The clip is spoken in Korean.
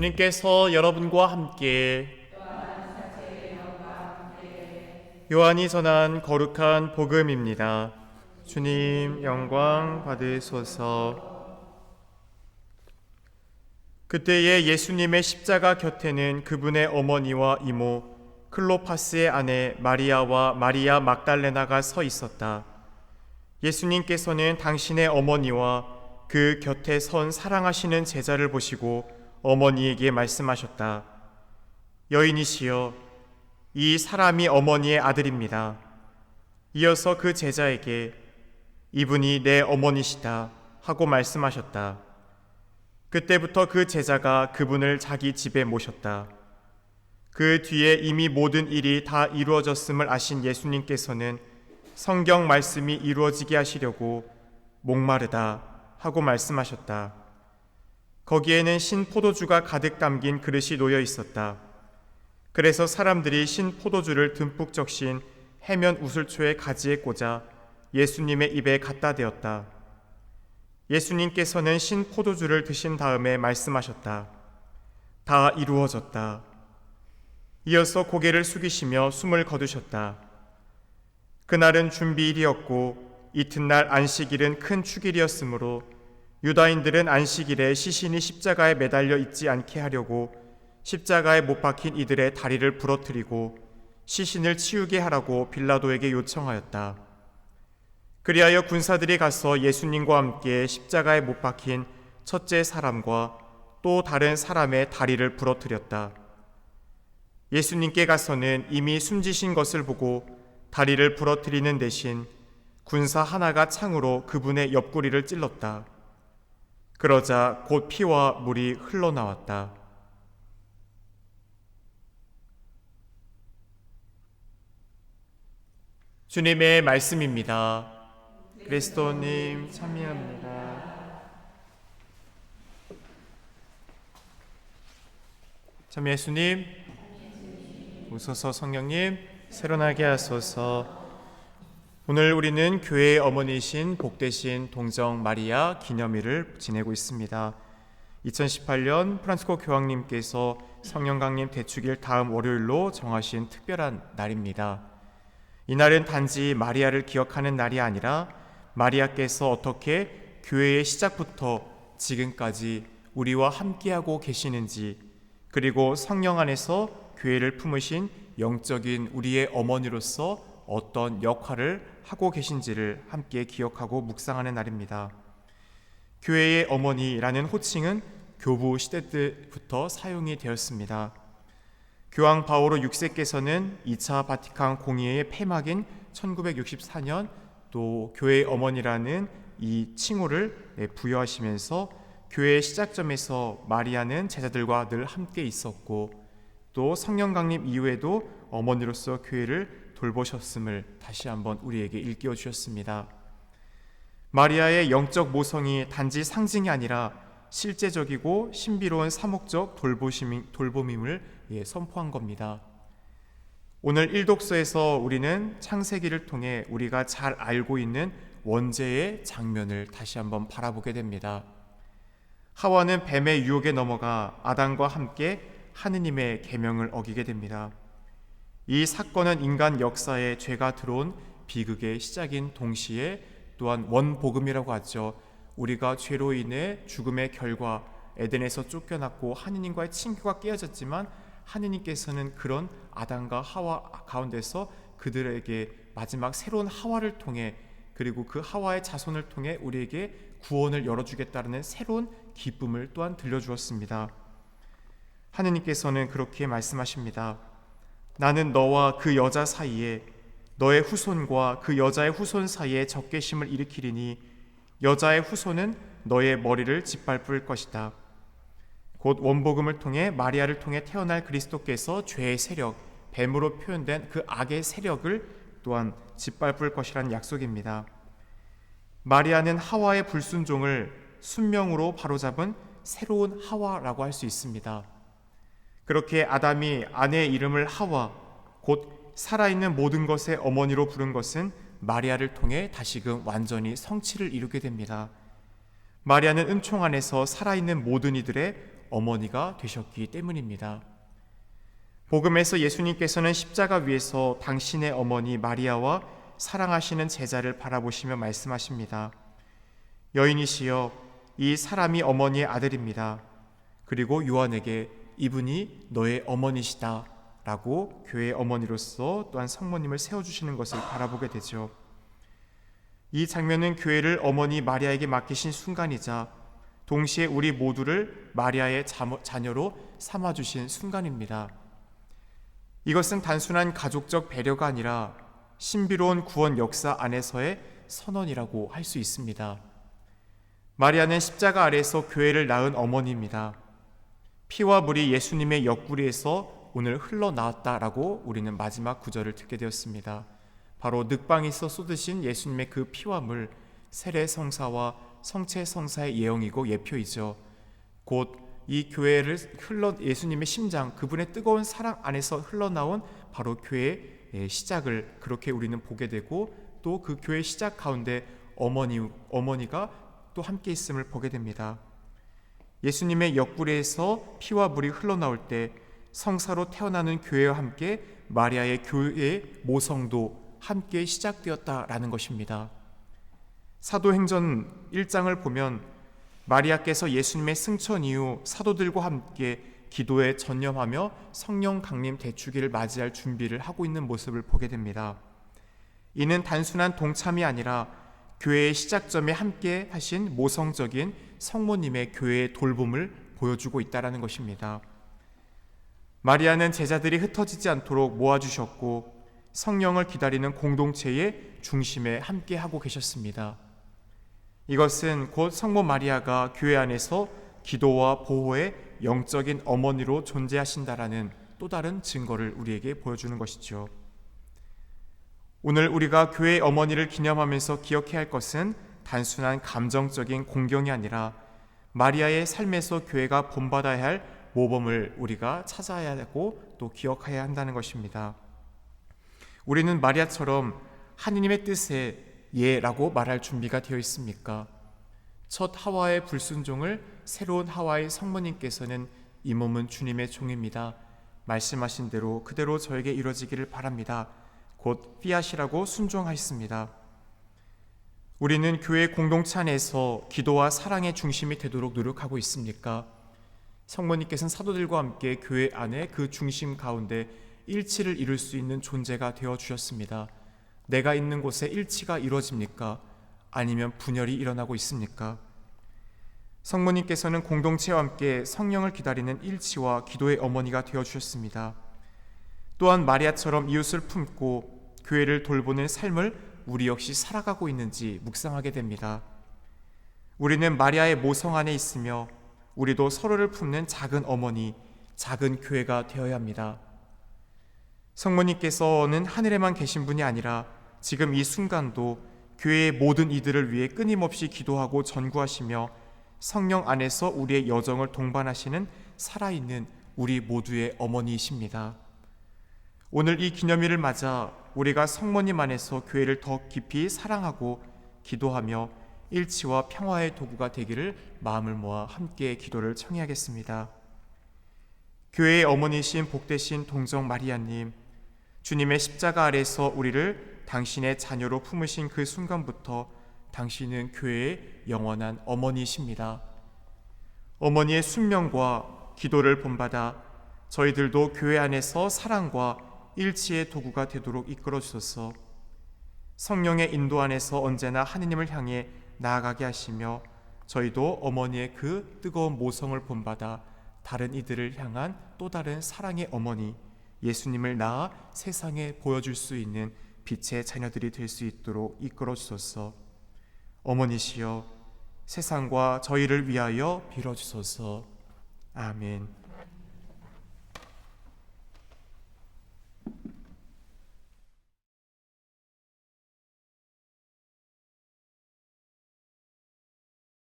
주님께서 여러분과 함께 요한이 전한 거룩한 복음입니다. 주님 영광 받으소서. 그때에 예수님의 십자가 곁에는 그분의 어머니와 이모 클로파스의 아내 마리아와 마리아 막달레나가 서 있었다. 예수님께서는 당신의 어머니와 그 곁에 선 사랑하시는 제자를 보시고 어머니에게 말씀하셨다. 여인이시여, 이 사람이 어머니의 아들입니다. 이어서 그 제자에게 이분이 내 어머니시다 하고 말씀하셨다. 그때부터 그 제자가 그분을 자기 집에 모셨다. 그 뒤에 이미 모든 일이 다 이루어졌음을 아신 예수님께서는 성경 말씀이 이루어지게 하시려고 목마르다 하고 말씀하셨다. 거기에는 신 포도주가 가득 담긴 그릇이 놓여 있었다. 그래서 사람들이 신 포도주를 듬뿍 적신 해면 우슬초의 가지에 꽂아 예수님의 입에 갖다 대었다. 예수님께서는 신 포도주를 드신 다음에 말씀하셨다. 다 이루어졌다. 이어서 고개를 숙이시며 숨을 거두셨다. 그날은 준비일이었고 이튿날 안식일은 큰 축일이었으므로 유다인들은 안식일에 시신이 십자가에 매달려 있지 않게 하려고 십자가에 못 박힌 이들의 다리를 부러뜨리고 시신을 치우게 하라고 빌라도에게 요청하였다. 그리하여 군사들이 가서 예수님과 함께 십자가에 못 박힌 첫째 사람과 또 다른 사람의 다리를 부러뜨렸다. 예수님께 가서는 이미 숨지신 것을 보고 다리를 부러뜨리는 대신 군사 하나가 창으로 그분의 옆구리를 찔렀다. 그러자 곧 피와 물이 흘러나왔다. 주님의 말씀입니다. 그리스도님 참여합니다. 참 예수님 오소서 성령님 새로나게 하소서 오늘 우리는 교회의 어머니신 복되신 동정 마리아 기념일을 지내고 있습니다. 2018년 프란스코 교황님께서 성령 강림 대축일 다음 월요일로 정하신 특별한 날입니다. 이날은 단지 마리아를 기억하는 날이 아니라 마리아께서 어떻게 교회의 시작부터 지금까지 우리와 함께하고 계시는지 그리고 성령 안에서 교회를 품으신 영적인 우리의 어머니로서 어떤 역할을 하고 계신지를 함께 기억하고 묵상하는 날입니다. 교회의 어머니라는 호칭은 교부 시대 때부터 사용이 되었습니다. 교황 바오로 6세께서는 2차 바티칸 공의회의 폐막인 1964년 또 교회의 어머니라는 이 칭호를 네, 부여하시면서 교회의 시작점에서 마리아는 제자들과 늘 함께 있었고 또 성령 강림 이후에도 어머니로서 교회를 돌보셨음을 다시 한번 우리에게 일깨워 주셨습니다. 마리아의 영적 모성이 단지 상징이 아니라 실제적이고 신비로운 사목적 돌보심을 예, 선포한 겁니다. 오늘 일독서에서 우리는 창세기를 통해 우리가 잘 알고 있는 원죄의 장면을 다시 한번 바라보게 됩니다. 하와는 뱀의 유혹에 넘어가 아담과 함께 하느님의 계명을 어기게 됩니다. 이 사건은 인간 역사에 죄가 들어온 비극의 시작인 동시에 또한 원복음이라고 하죠. 우리가 죄로 인해 죽음의 결과 에덴에서 쫓겨났고 하느님과의 친교가 깨어졌지만 하느님께서는 그런 아담과 하와 가운데서 그들에게 마지막 새로운 하와를 통해 그리고 그 하와의 자손을 통해 우리에게 구원을 열어주겠다는 새로운 기쁨을 또한 들려주었습니다. 하느님께서는 그렇게 말씀하십니다. 나는 너와 그 여자 사이에 너의 후손과 그 여자의 후손 사이에 적개심을 일으키리니 여자의 후손은 너의 머리를 짓밟을 것이다. 곧 원복음을 통해 마리아를 통해 태어날 그리스도께서 죄의 세력, 뱀으로 표현된 그 악의 세력을 또한 짓밟을 것이라는 약속입니다. 마리아는 하와의 불순종을 순명으로 바로잡은 새로운 하와라고 할 수 있습니다. 그렇게 아담이 아내의 이름을 하와, 곧 살아있는 모든 것의 어머니로 부른 것은 마리아를 통해 다시금 완전히 성취를 이루게 됩니다. 마리아는 은총 안에서 살아있는 모든 이들의 어머니가 되셨기 때문입니다. 복음에서 예수님께서는 십자가 위에서 당신의 어머니 마리아와 사랑하시는 제자를 바라보시며 말씀하십니다. 여인이시여, 이 사람이 어머니의 아들입니다. 그리고 요한에게 이분이 너의 어머니시다. 라고 교회의 어머니로서 또한 성모님을 세워주시는 것을 바라보게 되죠. 이 장면은 교회를 어머니 마리아에게 맡기신 순간이자 동시에 우리 모두를 마리아의 자녀로 삼아주신 순간입니다. 이것은 단순한 가족적 배려가 아니라 신비로운 구원 역사 안에서의 선언이라고 할 수 있습니다. 마리아는 십자가 아래에서 교회를 낳은 어머니입니다. 피와 물이 예수님의 옆구리에서 오늘 흘러나왔다라고 우리는 마지막 구절을 듣게 되었습니다. 바로 늑방에서 쏟으신 예수님의 그 피와 물, 세례 성사와 성체 성사의 예형이고 예표이죠. 곧 이 교회를 흘러 예수님의 심장, 그분의 뜨거운 사랑 안에서 흘러나온 바로 교회의 시작을 그렇게 우리는 보게 되고 또 그 교회 시작 가운데 어머니 어머니가 또 함께 있음을 보게 됩니다. 예수님의 옆구리에서 피와 물이 흘러나올 때 성사로 태어나는 교회와 함께 마리아의 교회의 모성도 함께 시작되었다라는 것입니다. 사도행전 1장을 보면 마리아께서 예수님의 승천 이후 사도들과 함께 기도에 전념하며 성령 강림 대축기를 맞이할 준비를 하고 있는 모습을 보게 됩니다. 이는 단순한 동참이 아니라 교회의 시작점에 함께 하신 모성적인 성모님의 교회의 돌봄을 보여주고 있다라는 것입니다. 마리아는 제자들이 흩어지지 않도록 모아주셨고 성령을 기다리는 공동체의 중심에 함께 하고 계셨습니다. 이것은 곧 성모 마리아가 교회 안에서 기도와 보호의 영적인 어머니로 존재하신다라는 또 다른 증거를 우리에게 보여주는 것이죠. 오늘 우리가 교회의 어머니를 기념하면서 기억해야 할 것은 단순한 감정적인 공경이 아니라 마리아의 삶에서 교회가 본받아야 할 모범을 우리가 찾아야 하고 또 기억해야 한다는 것입니다. 우리는 마리아처럼 하느님의 뜻에 예라고 말할 준비가 되어 있습니까? 첫 하와의 불순종을 새로운 하와의 성모님께서는 이 몸은 주님의 종입니다. 말씀하신 대로 그대로 저에게 이루어지기를 바랍니다. 곧 피아시라고 순종하였습니다. 우리는 교회 공동체 안에서 기도와 사랑의 중심이 되도록 노력하고 있습니까? 성모님께서는 사도들과 함께 교회 안에 그 중심 가운데 일치를 이룰 수 있는 존재가 되어 주셨습니다. 내가 있는 곳에 일치가 이루어집니까? 아니면 분열이 일어나고 있습니까? 성모님께서는 공동체와 함께 성령을 기다리는 일치와 기도의 어머니가 되어 주셨습니다. 또한 마리아처럼 이웃을 품고 교회를 돌보는 삶을 우리 역시 살아가고 있는지 묵상하게 됩니다. 우리는 마리아의 모성 안에 있으며 우리도 서로를 품는 작은 어머니, 작은 교회가 되어야 합니다. 성모님께서는 하늘에만 계신 분이 아니라 지금 이 순간도 교회의 모든 이들을 위해 끊임없이 기도하고 전구하시며 성령 안에서 우리의 여정을 동반하시는 살아있는 우리 모두의 어머니이십니다. 오늘 이 기념일을 맞아 우리가 성모님 안에서 교회를 더 깊이 사랑하고 기도하며 일치와 평화의 도구가 되기를 마음을 모아 함께 기도를 청해야겠습니다. 교회의 어머니신 복되신 동정 마리아님, 주님의 십자가 아래서 우리를 당신의 자녀로 품으신 그 순간부터 당신은 교회의 영원한 어머니십니다. 어머니의 순명과 기도를 본받아 저희들도 교회 안에서 사랑과 일치의 도구가 되도록 이끌어 주소서. 성령의 인도 안에서 언제나 하느님을 향해 나아가게 하시며 저희도 어머니의 그 뜨거운 모성을 본받아 다른 이들을 향한 또 다른 사랑의 어머니 예수님을 낳아 세상에 보여줄 수 있는 빛의 자녀들이 될 수 있도록 이끌어 주소서. 어머니시여 세상과 저희를 위하여 빌어 주소서. 아멘.